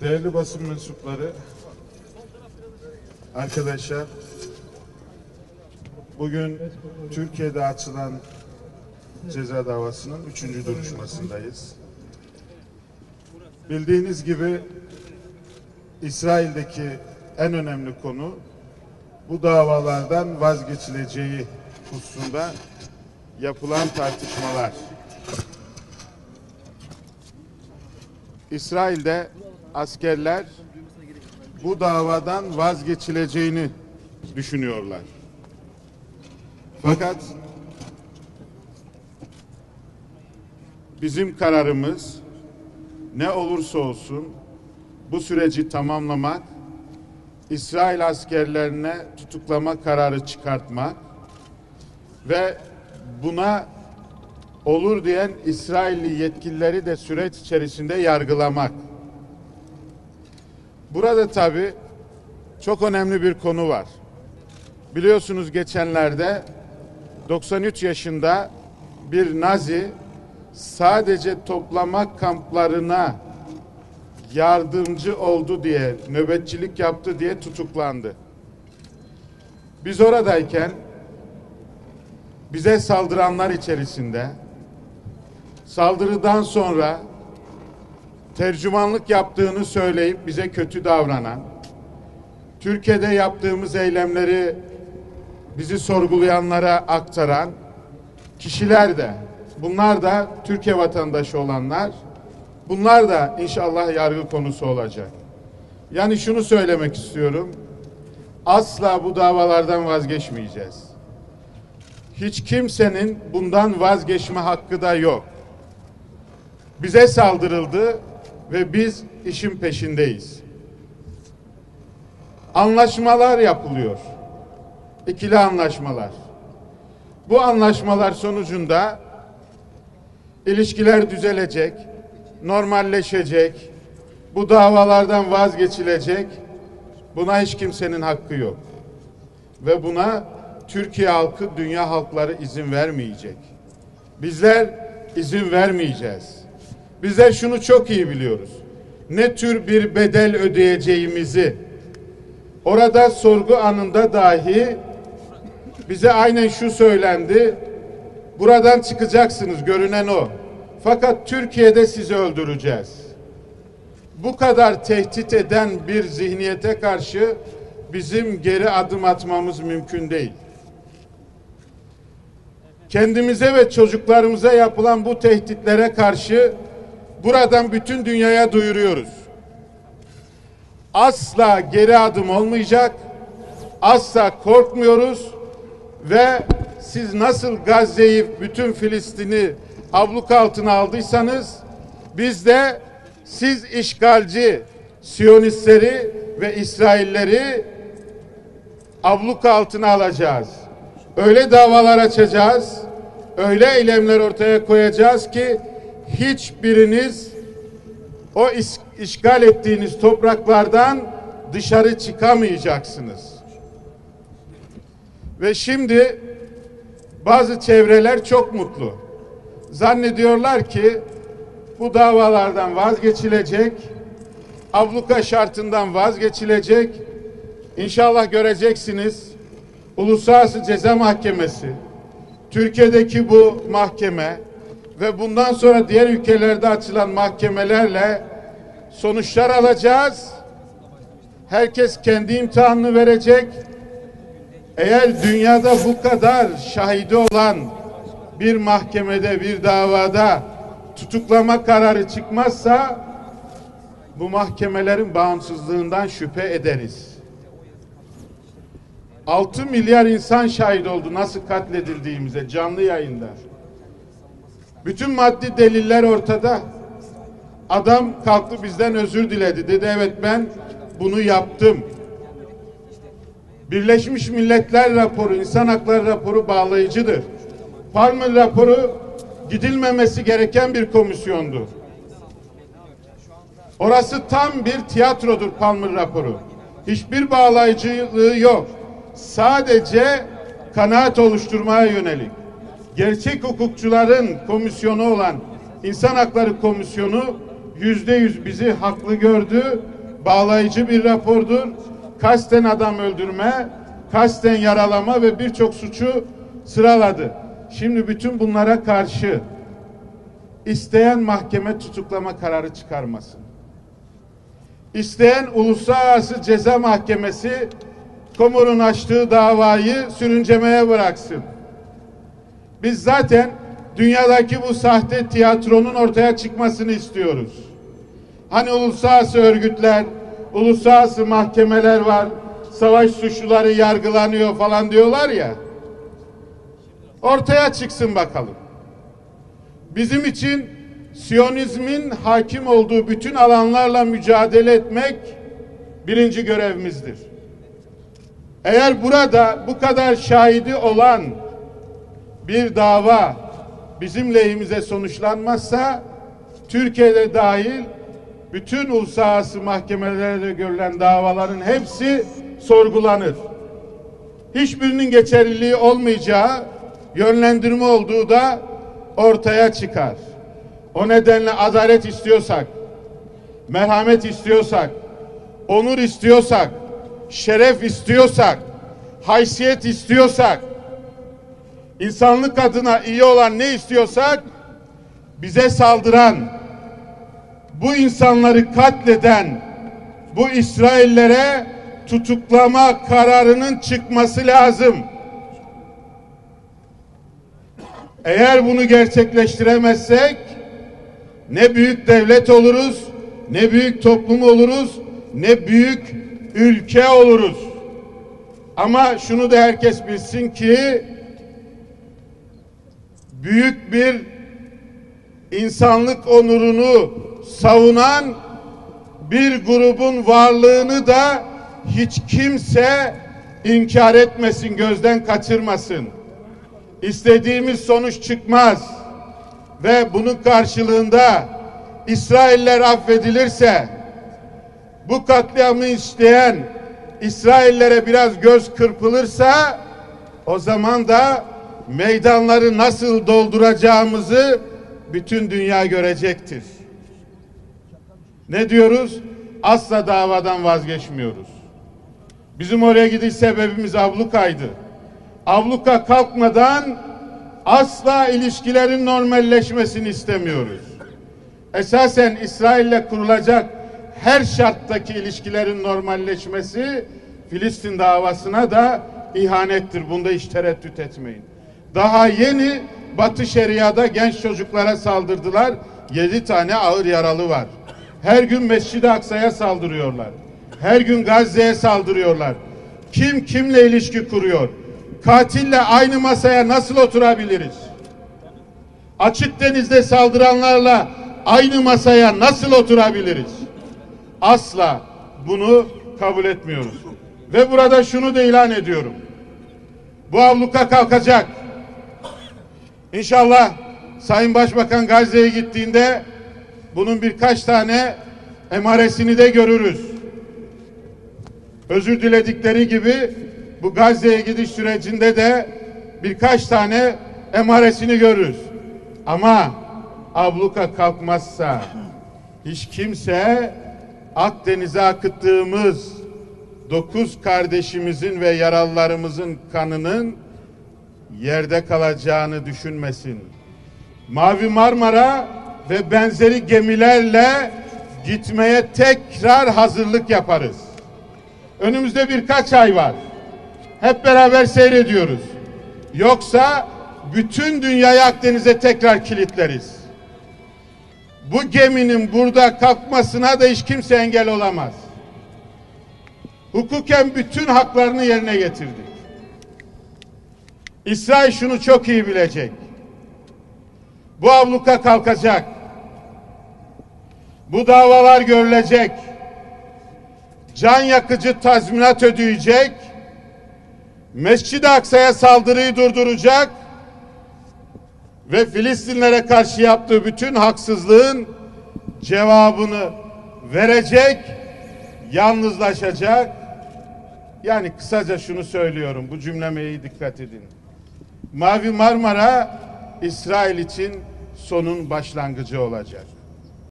Değerli basın mensupları, arkadaşlar, bugün Türkiye'de açılan ceza davasının üçüncü duruşmasındayız. Bildiğiniz gibi İsrail'deki en önemli konu bu davalardan vazgeçileceği hususunda yapılan tartışmalar. İsrail'de askerler bu davadan vazgeçileceğini düşünüyorlar. Fakat bizim kararımız ne olursa olsun bu süreci tamamlamak, İsrail askerlerine tutuklama kararı çıkartmak ve buna olur diyen İsrailli yetkilileri de süreç içerisinde yargılamak. Burada tabi çok önemli bir konu var. Biliyorsunuz geçenlerde 93 yaşında bir Nazi sadece toplama kamplarına yardımcı oldu diye, nöbetçilik yaptı diye tutuklandı. Biz oradayken bize saldıranlar içerisinde saldırıdan sonra tercümanlık yaptığını söyleyip bize kötü davranan, Türkiye'de yaptığımız eylemleri bizi sorgulayanlara aktaran kişiler de, bunlar da Türkiye vatandaşı olanlar, bunlar da inşallah yargı konusu olacak. Yani şunu söylemek istiyorum, asla bu davalardan vazgeçmeyeceğiz. Hiç kimsenin bundan vazgeçme hakkı da yok. Bize saldırıldı ve biz işin peşindeyiz. Anlaşmalar yapılıyor. İkili anlaşmalar. Bu anlaşmalar sonucunda ilişkiler düzelecek, normalleşecek, bu davalardan vazgeçilecek. Buna hiç kimsenin hakkı yok. Ve buna Türkiye halkı, dünya halkları izin vermeyecek. Bizler izin vermeyeceğiz. Bizler şunu çok iyi biliyoruz. Ne tür bir bedel ödeyeceğimizi orada sorgu anında dahi bize aynen şu söylendi. Buradan çıkacaksınız görünen o. Fakat Türkiye'de sizi öldüreceğiz. Bu kadar tehdit eden bir zihniyete karşı bizim geri adım atmamız mümkün değil. Kendimize ve çocuklarımıza yapılan bu tehditlere karşı buradan bütün dünyaya duyuruyoruz. Asla geri adım olmayacak. Asla korkmuyoruz ve siz nasıl Gazze'yi bütün Filistin'i abluk altına aldıysanız biz de siz işgalci Siyonistleri ve İsrailleri abluk altına alacağız. Öyle davalar açacağız, öyle eylemler ortaya koyacağız ki hiçbiriniz o işgal ettiğiniz topraklardan dışarı çıkamayacaksınız. Ve şimdi bazı çevreler çok mutlu. Zannediyorlar ki bu davalardan vazgeçilecek, abluka şartından vazgeçilecek. İnşallah göreceksiniz. Uluslararası Ceza Mahkemesi, Türkiye'deki bu mahkeme ve bundan sonra diğer ülkelerde açılan mahkemelerle sonuçlar alacağız. Herkes kendi imtihanını verecek. Eğer dünyada bu kadar şahidi olan bir mahkemede, bir davada tutuklama kararı çıkmazsa bu mahkemelerin bağımsızlığından şüphe ederiz. 6 milyar insan şahit oldu nasıl katledildiğimize canlı yayında. Bütün maddi deliller ortada. Adam kalktı bizden özür diledi. Dedi evet ben bunu yaptım. Birleşmiş Milletler raporu, insan hakları raporu bağlayıcıdır. Palmer raporu gidilmemesi gereken bir komisyondu. Orası tam bir tiyatrodur Palmer raporu. Hiçbir bağlayıcılığı yok. Sadece kanaat oluşturmaya yönelik. Gerçek hukukçuların komisyonu olan İnsan Hakları Komisyonu yüzde yüz bizi haklı gördü. Bağlayıcı bir rapordur. Kasten adam öldürme, kasten yaralama ve birçok suçu sıraladı. Şimdi bütün bunlara karşı isteyen mahkeme tutuklama kararı çıkarmasın. İsteyen Uluslararası Ceza Mahkemesi Komor'un açtığı davayı sürüncemeye bıraksın. Biz zaten dünyadaki bu sahte tiyatronun ortaya çıkmasını istiyoruz. Hani uluslararası örgütler, uluslararası mahkemeler var, savaş suçluları yargılanıyor falan diyorlar ya. Ortaya çıksın bakalım. Bizim için Siyonizmin hakim olduğu bütün alanlarla mücadele etmek birinci görevimizdir. Eğer burada bu kadar şahidi olan bir dava bizim lehimize sonuçlanmazsa Türkiye'de dahil bütün uluslararası mahkemelerde görülen davaların hepsi sorgulanır. Hiçbirinin geçerliliği olmayacağı yönlendirme olduğu da ortaya çıkar. O nedenle adalet istiyorsak, merhamet istiyorsak, onur istiyorsak, şeref istiyorsak, haysiyet istiyorsak, insanlık adına iyi olan ne istiyorsak, bize saldıran, bu insanları katleden, bu İsraillere tutuklama kararının çıkması lazım. Eğer bunu gerçekleştiremezsek ne büyük devlet oluruz, ne büyük toplum oluruz, ne büyük ülke oluruz. Ama şunu da herkes bilsin ki büyük bir insanlık onurunu savunan bir grubun varlığını da hiç kimse inkar etmesin, gözden kaçırmasın. İstediğimiz sonuç çıkmaz ve bunun karşılığında İsrailler affedilirse bu katliamı isteyen İsraillere biraz göz kırpılırsa o zaman da meydanları nasıl dolduracağımızı bütün dünya görecektir. Ne diyoruz? Asla davadan vazgeçmiyoruz. Bizim oraya gidiş sebebimiz ablukaydı. Abluka kalkmadan asla ilişkilerin normalleşmesini istemiyoruz. Esasen İsrail'le kurulacak her şarttaki ilişkilerin normalleşmesi Filistin davasına da ihanettir. Bunda hiç tereddüt etmeyin. Daha yeni Batı Şeria'da genç çocuklara saldırdılar. Yedi tane ağır yaralı var. Her gün Mescid-i Aksa'ya saldırıyorlar. Her gün Gazze'ye saldırıyorlar. Kim kimle ilişki kuruyor? Katille aynı masaya nasıl oturabiliriz? Açık denizde saldıranlarla aynı masaya nasıl oturabiliriz? Asla bunu kabul etmiyoruz. Ve burada şunu da ilan ediyorum. Bu abluka kalkacak. İnşallah Sayın Başbakan Gazze'ye gittiğinde bunun birkaç tane emaresini de görürüz. Özür diledikleri gibi bu Gazze'ye gidiş sürecinde de birkaç tane emaresini görürüz. Ama abluka kalkmazsa hiç kimse Akdeniz'e akıttığımız dokuz kardeşimizin ve yaralılarımızın kanının yerde kalacağını düşünmesin. Mavi Marmara ve benzeri gemilerle gitmeye tekrar hazırlık yaparız. Önümüzde birkaç ay var. Hep beraber seyrediyoruz. Yoksa bütün dünyayı Akdeniz'e tekrar kilitleriz. Bu geminin burada kalkmasına da hiç kimse engel olamaz. Hukuken bütün haklarını yerine getirdik. İsrail şunu çok iyi bilecek. Bu abluka kalkacak. Bu davalar görülecek. Can yakıcı tazminat ödeyecek. Mescid-i Aksa'ya saldırıyı durduracak ve Filistinlere karşı yaptığı bütün haksızlığın cevabını verecek, yalnızlaşacak. Yani kısaca şunu söylüyorum, bu cümleme iyi dikkat edin. Mavi Marmara İsrail için sonun başlangıcı olacak.